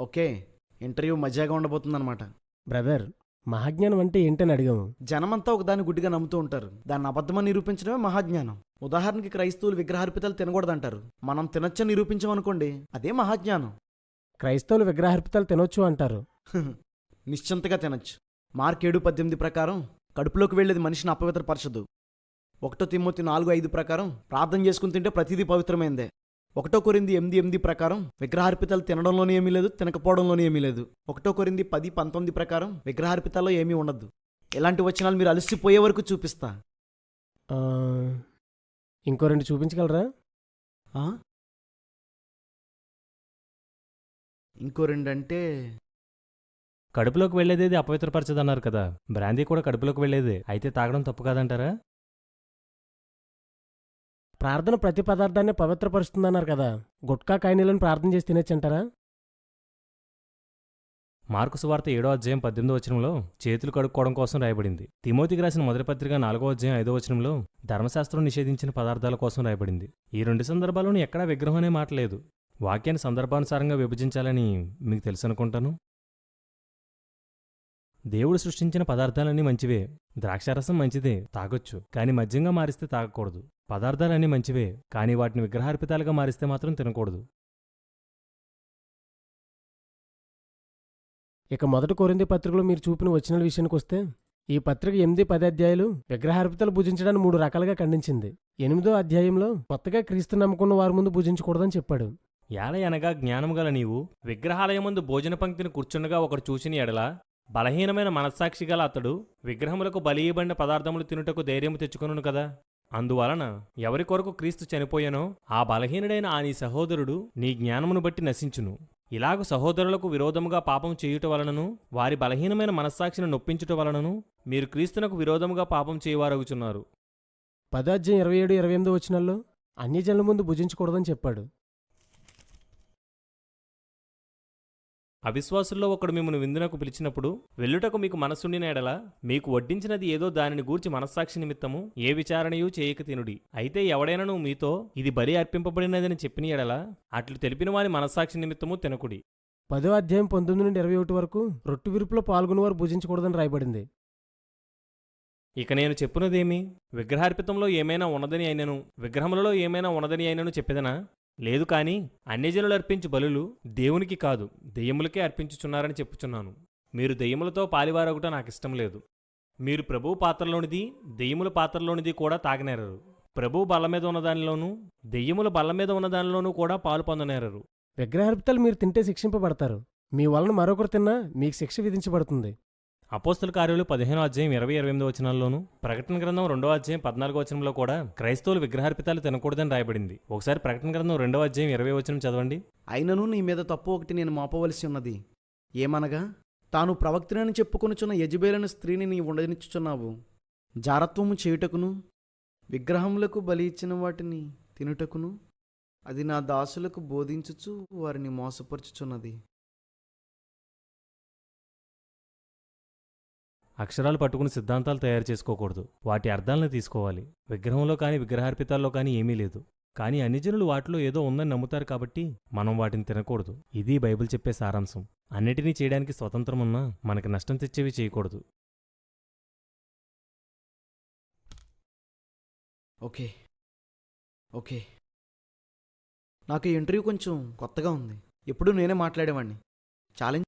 Okay interview మజాగా ఉండబోతుందన్నమాట. Brother మహాజ్ఞానం అంటే ఏంటని అడిగాము జనమంతా ఒక దాన్ని గుడ్డిగా నమ్ముతూ ఉంటారు. దాన్ని అబద్ధమని నిరూపించడమే మహాజ్ఞానం. ఉదాహరణకి క్రైస్తవులు విగ్రహార్పితాలు తినకూడదంటారు. మనం తినొచ్చని నిరూపించామనుకోండి అదే మహాజ్ఞానం. క్రైస్తవులు విగ్రహార్పితాలు తినొచ్చు అంటారు. నిశ్చింతగా తినొచ్చు. మార్క్ ఏడు పద్దెనిమిది ప్రకారం కడుపులోకి వెళ్ళేది మనిషిని అపవిత్రపరచదు. ఒకటో తిమ్మతి నాలుగు ఐదు ప్రకారం ప్రార్థన చేసుకుని తింటే ప్రతిదీ పవిత్రమైందే. ఒకటో కొరింది ఎనిమిది ఎనిమిది ప్రకారం విగ్రహార్పితాలు తినడంలోనే ఏమీ లేదు తినకపోవడంలోనే ఏమీ లేదు. ఒకటో కొరింది పది పంతొమ్మిది ప్రకారం విగ్రహార్పితాల్లో ఏమీ ఉండదు. ఇలాంటి వచనాలు మీరు అలసిపోయే వరకు చూపిస్తా. ఆ, ఇంకో రెండు చూపించగలరా? ఆ? ఇంకో రెండంటే కడుపులోకి వెళ్ళేదేది అపవిత్రపరచదన్నారు కదా. బ్రాందీ కూడా కడుపులోకి వెళ్ళేదే. అయితే తాగడం తప్పు కాదంటారా? ప్రార్థన ప్రతి పదార్థాన్ని పవిత్రపరుస్తుందన్నారు కదా. గుట్కా కాయనీలను ప్రార్థన చేసి తినేచ్చంటారా? మార్కు సువార్త ఏడో అధ్యాయం పద్దెనిమిదో వచనంలో చేతులు కడుక్కోవడం కోసం రాయబడింది. తిమోతికి రాసిన మొదటి పత్రిక నాలుగో అధ్యాయం ఐదో వచనంలో ధర్మశాస్త్రం నిషేధించిన పదార్థాల కోసం రాయబడింది. ఈ రెండు సందర్భాల్లోనూ ఎక్కడా విగ్రహం అనే మాట లేదు. వాక్యాన్ని సందర్భానుసారంగా విభజించాలని మీకు తెలుసు అనుకుంటాను దేవుడు సృష్టించిన పదార్థాలన్నీ మంచివే. ద్రాక్షారసం మంచిదే తాగొచ్చు. కానీ మద్యంగా మారిస్తే తాగకూడదు. పదార్థాలన్నీ మంచివే కానీ వాటిని విగ్రహార్పితాలుగా మారిస్తే మాత్రం తినకూడదు. ఇక మొదటి కొరింది పత్రికలో మీరు చూపిన వచ్చిన విషయానికి వస్తే ఈ పత్రిక ఎనిమిది పది అధ్యాయులు విగ్రహార్పితలు భుజించడాన్ని మూడు రకాలుగా ఖండించింది. ఎనిమిదో అధ్యాయంలో కొత్తగా క్రీస్తు నమ్ముకున్న వారి ముందు భుజించకూడదని చెప్పాడు. యాల అనగా జ్ఞానము గల నీవు విగ్రహాలయమందు భోజన పంక్తిని కూర్చుండగా ఒకడు చూచిన ఎడల బలహీనమైన మనస్సాక్షి గల అతడు విగ్రహములకు బలియబడిన పదార్థములు తినుటకు ధైర్యము తెచ్చుకొనును కదా. అందువలన ఎవరి కొరకు క్రీస్తు చనిపోయానో ఆ బలహీనుడైన ఆ నీ సహోదరుడు నీ జ్ఞానమును బట్టి నశించును. ఇలాగ సహోదరులకు విరోధముగా పాపం చేయుట వలనను వారి బలహీనమైన మనస్సాక్షిని నొప్పించుట వలనను మీరు క్రీస్తునకు విరోధముగా పాపం చేయవారగుచున్నారు. పదో ఇరవై ఏడు ఇరవై ఎనిమిది వచ్చినాల్లో అన్ని జనుల ముందు భుజించకూడదని చెప్పాడు. అవిశ్వాసుల్లో ఒకడు మిమ్మల్ని విందునకు పిలిచినప్పుడు వెళ్ళుటకు మీకు మనస్సుండిన ఎడల మీకు వడ్డించినది ఏదో దానిని గూర్చి మనస్సాక్షి నిమిత్తము ఏ విచారణయూ చేయక తినుడి. అయితే ఎవడైనను మీతో ఇది బలి అర్పింపబడినదని చెప్పిన ఎడల అట్లు తెలిపిన వారి మనస్సాక్షి నిమిత్తము తినకుడి. పదో అధ్యాయం పంతొమ్మిది నుండి ఇరవై ఒకటి వరకు రొట్టు విరుపులో పాల్గొనేవారు భుజించకూడదని రాయబడింది. ఇక నేను చెప్పున్నదేమి విగ్రహార్పితంలో ఏమైనా ఉన్నదని అయినను విగ్రహములలో ఏమైనా ఉన్నదని అయినను చెప్పేదనా? లేదు కాని అన్యజనులు అర్పించు బలులు దేవునికి కాదు దెయ్యములకే అర్పించుచున్నారని చెప్పుచున్నాను. మీరు దెయ్యములతో పాలివారొకట నాకిష్టం లేదు. మీరు ప్రభువు పాత్రలోనిది దెయ్యముల పాత్రలోనిది కూడా తాగనేరరు. ప్రభువు బల్ల మీద ఉన్నదానిలోనూ దెయ్యముల బల్ల మీద ఉన్నదానిలోనూ కూడా పాలు పొందనేరరు. విగ్రహార్పితలు మీరు తింటే శిక్షింపబడతారు. మీ వలన మరొకరు తిన్నా మీకు శిక్ష విధించబడుతుంది. అపోస్తుల కార్యాలు పదిహేనో అధ్యాయం ఇరవై ఇరవై ఎనిమిది వచనాల్లోనూ ప్రకటన గ్రంథం రెండో అధ్యాయం పద్నాలుగో వచనంలో కూడా క్రైస్తవులు విగ్రహార్పితాలు తినకూడదని రాయబడింది. ఒకసారి ప్రకటన గ్రంథం రెండో అధ్యాయం ఇరవై వచనం చదవండి. అయినను నీ మీద తప్పు ఒకటి నేను మోపవలసి ఉన్నది. ఏమనగా తాను ప్రవక్తనని చెప్పుకొనుచున్న యజుబేలను స్త్రీని నీ ఉండనిచ్చుచున్నావు. జారత్వము చేయుటకును విగ్రహములకు బలి ఇచ్చిన వాటిని తినుటకును అది నా దాసులకు బోధించుచు వారిని మోసపరుచుచున్నది. అక్షరాలు పట్టుకుని సిద్ధాంతాలు తయారు చేసుకోకూడదు. వాటి అర్థాలను తీసుకోవాలి. విగ్రహంలో కానీ విగ్రహార్పితాల్లో కానీ ఏమీ లేదు. కానీ అన్ని జనులు వాటిలో ఏదో ఉందని నమ్ముతారు కాబట్టి మనం వాటిని తినకూడదు. ఇది బైబిల్ చెప్పే సారాంశం. అన్నిటినీ చేయడానికి స్వతంత్రం ఉన్నా మనకి నష్టం తెచ్చేవి చేయకూడదు. ఓకే. ఓకే. నాకు ఈ ఇంటర్వ్యూ కొంచెం కొత్తగా ఉంది. ఎప్పుడూ నేనే మాట్లాడేవాడిని. ఛాలెంజ్